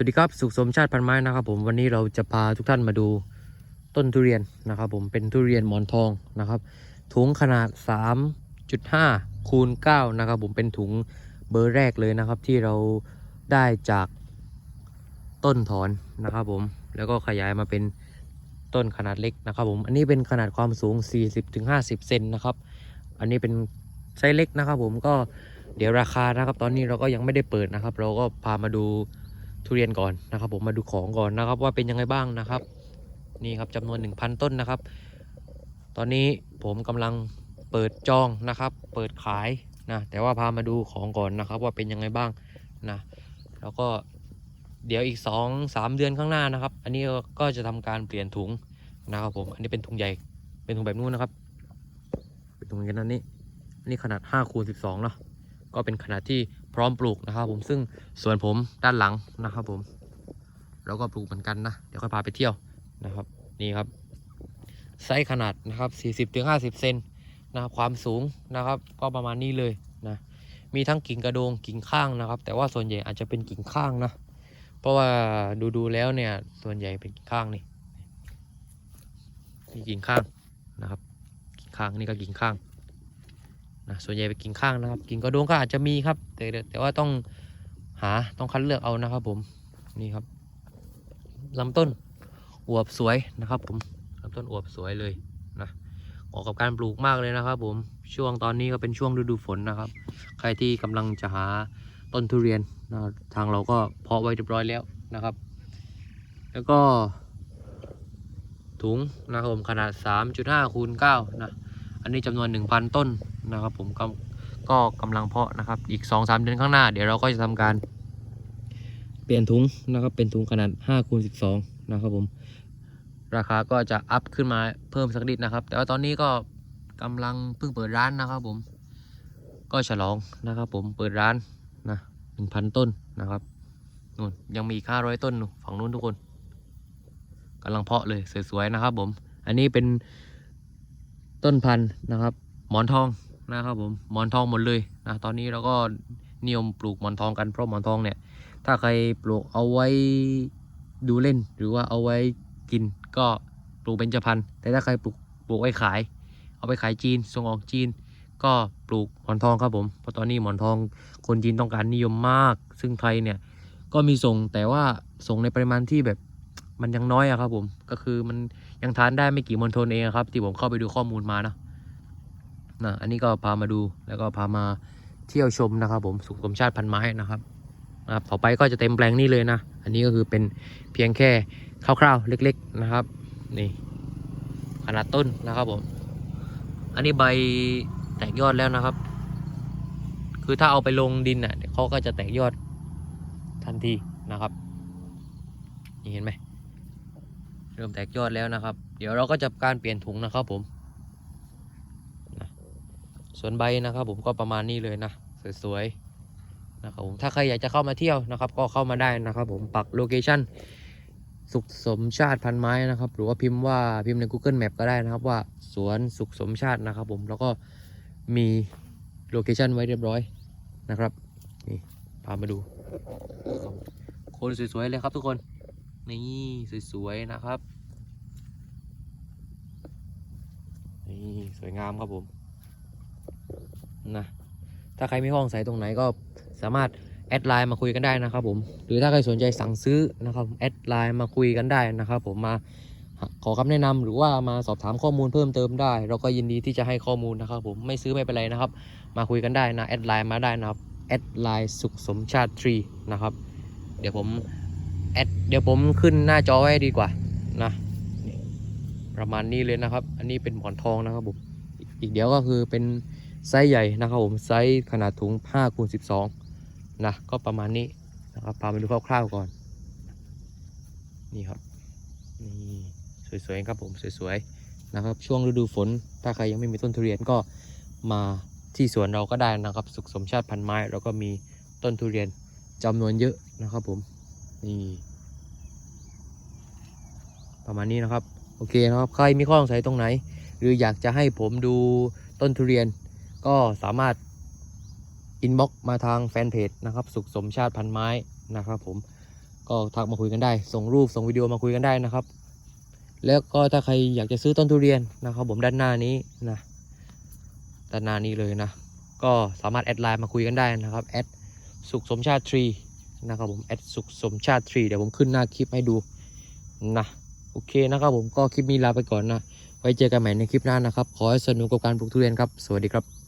สวัสดีครับสุขสมชาติพันไม้นะครับผมวันนี้เราจะพาทุกท่านมาดูต้นทุเรียนนะครับผมเป็นทุเรียนหมอนทองนะครับถุงขนาด 3.5คูณ9นะครับผมเป็นถุงเบอร์แรกเลยนะครับ ที่เราได้จากต้นถอนนะครับผมแล้วก็ขยายมาเป็นต้นขนาดเล็กนะครับผมอันนี้เป็นขนาดความสูง 40-50 เซนนะครับอันนี้เป็นไซส์เล็กนะครับผมก็เดี๋ยวราคานะครับ ตอนนี้เราก็ยังไม่ได้เปิดนะครับ เราก็พามาดู ทุเรียนก่อนนะครับ ผมมาดูของก่อนนะครับ ว่าเป็นยังไงบ้างนะครับ นี่ครับจำนวน 1,000 ต้นนะครับ ตอนนี้ผมกำลังเปิดจองนะครับ เปิดขายนะแต่ว่าพามาดูของก่อนนะครับ ว่าเป็นยังไงบ้างนะแล้วก็เดี๋ยวอีก 2 3 เดือนข้างหน้านะครับ อันนี้ก็จะทำการเปลี่ยนถุงนะครับผมอันนี้เป็นถุงใหญ่เป็นถุงแบบนู้นนะครับ เป็นถุงอย่างนั้นนี่นนี้ขนาด5คูณ12เนาะก็เป็นขนาดที่ พร้อมปลูกนะครับ ผมซึ่งส่วนผมด้านหลังนะครับ ผมเราก็ปลูกเหมือนกันนะเดี๋ยวค่อยพาไปเที่ยวนะครับ นี่ครับไซส์ขนาดนะครับ 40ถึง50 เซนนะครับความสูงนะครับ ก็ประมาณนี้เลยนะมีทั้งกิ่งกระโดงกิ่งข้างนะครับ แต่ว่าส่วนใหญ่อาจจะเป็นกิ่งข้างนะ เพราะว่าดูดูแล้วเนี่ยส่วนใหญ่เป็นกิ่งข้างนี่มีกิ่งข้างนะครับ กิ่งข้างนี่ก็กิ่งข้าง นะส่วนใหญ่เป็นกิ่งข้างนะครับกิ่งกระโดงก็อาจจะมีครับ แต่แต่ว่าต้องหาต้องคัดเลือกเอานะครับผมนี่ครับลำต้นอวบสวยนะครับผมลำต้นอวบสวยเลยนะเหมาะกับการปลูกมากเลยนะครับ ผมช่วงตอนนี้ก็เป็นช่วงฤดูฝนนะครับ ใครที่กำลังจะหาต้นทุเรียนนะทางเราก็เพาะไว้เรียบร้อยแล้วนะครับ แล้วก็ถุงนะครับผมขนาด 3.5คูณ9นะ อันนี้จำนวน 1,000 ต้นนะครับ ผมก็ก็กำลังเพาะนะครับ อีก 2-3 เดือนข้างหน้า เดี๋ยวเราก็จะทำการ เปลี่ยนถุงนะครับ เป็นถุงขนาด5คูณ12 นะครับผม ราคาก็จะอัพขึ้นมาเพิ่มสักนิดนะครับ แต่ว่าตอนนี้ก็กำลังเพิ่งเปิดร้านนะครับ ผม ก็ฉลองนะครับ ผมเปิดร้านนะ1,000 ต้นนะครับนู่นยังมีอีก500ต้นนู่นฝั่งนู้นทุกคนกำลังเพาะเลยสวยๆนะครับผม อันนี้เป็น ต้นพันธุ์นะครับ หมอนทองนะครับผมหมอนทองหมดเลยนะตอนนี้เราก็นิยมปลูกหมอนทองกันเพราะหมอนทองเนี่ย ถ้าใครปลูกเอาไว้ดูเล่นหรือว่าเอาไว้กินก็ปลูกเป็นจพันธุ์แต่ถ้าใครปลูกปลูกไว้ขาย เอาไปขายจีนส่งออกจีน ก็ปลูกหมอนทองครับผมเพราะตอนนี้หมอนทองคนจีนต้องการนิยมมาก ซึ่งไทยเนี่ยก็มีส่งแต่ว่าส่งในปริมาณที่แบบ มันยังน้อยอะครับ ผม ก็คือมันยังทานได้ไม่กี่มณฑลเองครับ ที่ผมเข้าไปดูข้อมูลมานะนะอันนี้ก็พามาดูแล้วก็พามาเที่ยวชมนะครับผมสุขสมชาติพันไม้นะครับนะครับ ต่อไปก็จะเต็มแปลงนี้เลยนะ อันนี้ก็คือเป็นเพียงแค่คร่าวๆเล็ก ๆนะครับ นี่ ขนาดต้นนะครับผม อันนี้ใบแตกยอดแล้วนะครับ คือถ้าเอาไปลงดินอะเขาก็จะแตกยอดทันทีนะครับนี่เห็นไหม ริ่มแตกยอดแล้วนะครับ เดี๋ยวเราก็จะการเปลี่ยนถุงนะครับผม ส่วนใบนะครับผมก็ประมาณนี้เลยนะสวยๆนะครับผมถ้าใครอยากจะเข้ามาเที่ยวนะครับ ก็เข้ามาได้นะครับ ผมปักโลเคชั่นสุขสมชาติพันไม้นะครับ หรือว่าพิมพ์ว่าพิมพ์ใน Google Map ก็ได้นะครับว่าสวนสุขสมชาตินะครับ ผมแล้วก็มีโลเคชั่นไว้เรียบร้อยนะครับนี่พามาดู คนสวยๆเลยครับทุกคน นี่สวยๆนะครับ นี่สวยงามครับผมนะถ้าใครไม่ห้องใส่ตรงไหนก็สามารถแอดไลน์มาคุยกันได้นะครับผมหรือถ้าใครสนใจสั่งซื้อนะครับแอดไลน์มาคุยกันได้นะครับผมมาขอคำแนะนำหรือว่ามาสอบถามข้อมูลเพิ่มเติมได้ เราก็ยินดีที่จะให้ข้อมูลนะครับผมไม่ซื้อไม่เป็นไรนะครับ มาคุยกันได้นะแอดไลน์มาได้นะครับแอดไลน์สุขสมชาติทรีนะครับ เดี๋ยวผม แอดเดี๋ยวผมขึ้นหน้าจอไว้ดีกว่านะประมาณนี้เลยนะครับ อันนี้เป็นหมอนทองนะครับผมอีกเดี๋ยวก็คือเป็นไซส์ใหญ่นะครับผมไซส์ขนาดถุง5คูณ12นะก็ประมาณนี้นะครับพาไปดูคร่าวๆก่อน นี่ครับนี่สวยๆครับผมสวยๆนะครับ ช่วงฤดูฝน ถ้าใครยังไม่มีต้นทุเรียนก็มาที่สวนเราก็ได้นะครับ สุขสมชาติพันไม้ แล้วก็มีต้นทุเรียนจำนวนเยอะนะครับผม นี่ ประมาณนี้นะครับ โอเคนะครับ ใครมีข้อสงสัยตรงไหน หรืออยากจะให้ผมดูต้นทุเรียน ก็สามารถอินบ็อกมาทางแฟนเพจนะครับ สุขสมชาติพันไม้นะครับ ผมก็ทักมาคุยกันได้ ส่งรูปส่งวิดีโอมาคุยกันได้นะครับ แล้วก็ถ้าใครอยากจะซื้อต้นทุเรียนนะครับ ผมด้านหน้านี้นะด้านหน้านี้เลยนะ ก็สามารถแอดไลน์มาคุยกันได้นะครับแอดสุขสมชาติทรี นะครับผมแอดสุขสมชาติทรีเดี๋ยวผมขึ้นหน้าคลิปให้ดูนะโอเคนะครับผมก็คลิปนี้ลาไปก่อนนะ ไว้เจอกันใหม่ในคลิปหน้านะครับ ขอให้สนุกกับการปลูกทุเรียนครับ สวัสดีครับ